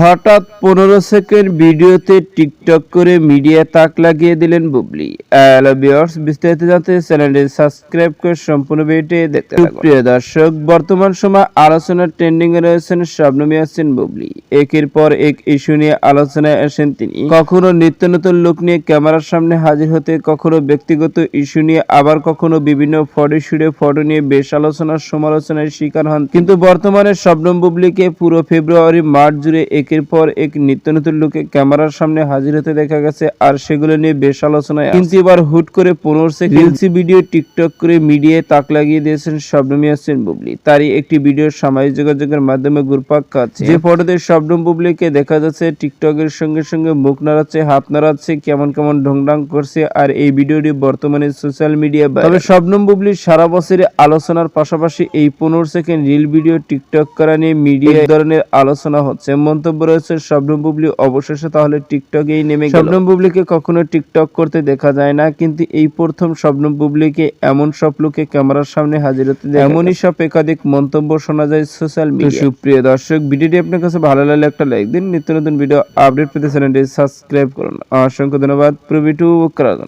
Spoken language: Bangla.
হঠাৎ পনেরো সেকেন্ড ভিডিওতে টিকটক করে মিডিয়া তাক লাগিয়ে দিলেন বুবলি। বিস্তারিত জানতে চ্যানেলটি সাবস্ক্রাইব করে সম্পূর্ণ ভিডিওটি দেখতে প্রিয় দর্শক, বর্তমান সময় আলোচনার ট্রেন্ডিং এ রয়েছেন শবনমী আছেন বুবলি। একের পর এক ইস্যু নিয়ে আলোচনায় আসেন তিনি। কখনো নিত্য নতুন লোক নিয়ে ক্যামেরার সামনে হাজির হতে, কখনো ব্যক্তিগত ইস্যু নিয়ে, আবার কখনো বিভিন্ন ফটো শুটে ফটো নিয়ে বেশ আলোচনার সমালোচনার শিকার হন। কিন্তু বর্তমানে শবনম বুবলিকে পুরো ফেব্রুয়ারি মার্চ জুড়ে একের পর এক নিত্য নতুন লোকে ক্যামেরার সামনে হাজির হতে দেখা গেছে আর সেগুলো নিয়ে বেশ আলোচনায় কিন্তু এবার হুট করে পনেরো সেকেন্ড রিলসি ভিডিও টিকটক করে মিডিয়ায় তাক লাগিয়ে দিয়েছেন শবনম ইয়াসিন বুবলি। তারই একটি ভিডিও সামাজিক যোগাযোগের মাধ্যমে ঘুরপাক খাচ্ছে। যে ফটোতে শবনম বুবলিকে দেখা যাচ্ছে টিকটকের সঙ্গে সঙ্গে মুখ নাড়াচ্ছে হাত নাড়াচ্ছে কেমন কেমন ঢংঢাং করছে আর এই ভিডিওটি বর্তমানে সোশ্যাল মিডিয়া তবে শবনম বুবলি সারা বছরে আলোচনার পাশাপাশি এই পনেরো সেকেন্ড রিল ভিডিও টিকটক করা নিয়ে মিডিয়া ধরনের আলোচনা হচ্ছে। মন্তব্য রয়েছে শবনম বুবলি। অবশেষে তাহলে টিকটকেই নেমে গেল। শবনম বুবলিকে কখনো টিকটক করতে দেখা যায় না কিন্তু এই প্রথম শবনম বুবলিকে এমন সব লোকে ক্যামেরার সামনে হাজির হতে দেখা এমনই সব একাধিক মন্তব্য শোনা যায় সোশ্যাল মিডিয়া সুপ্রিয় দর্শক ভিডিওটি আপনার কাছে ভালো লাগলে একটা লাইক দিন। নিত্য নতুন ভিডিও আপডেট পেতে চ্যানেলটি সাবস্ক্রাইব করুন। অসংখ্য ধন্যবাদ। করার জন্য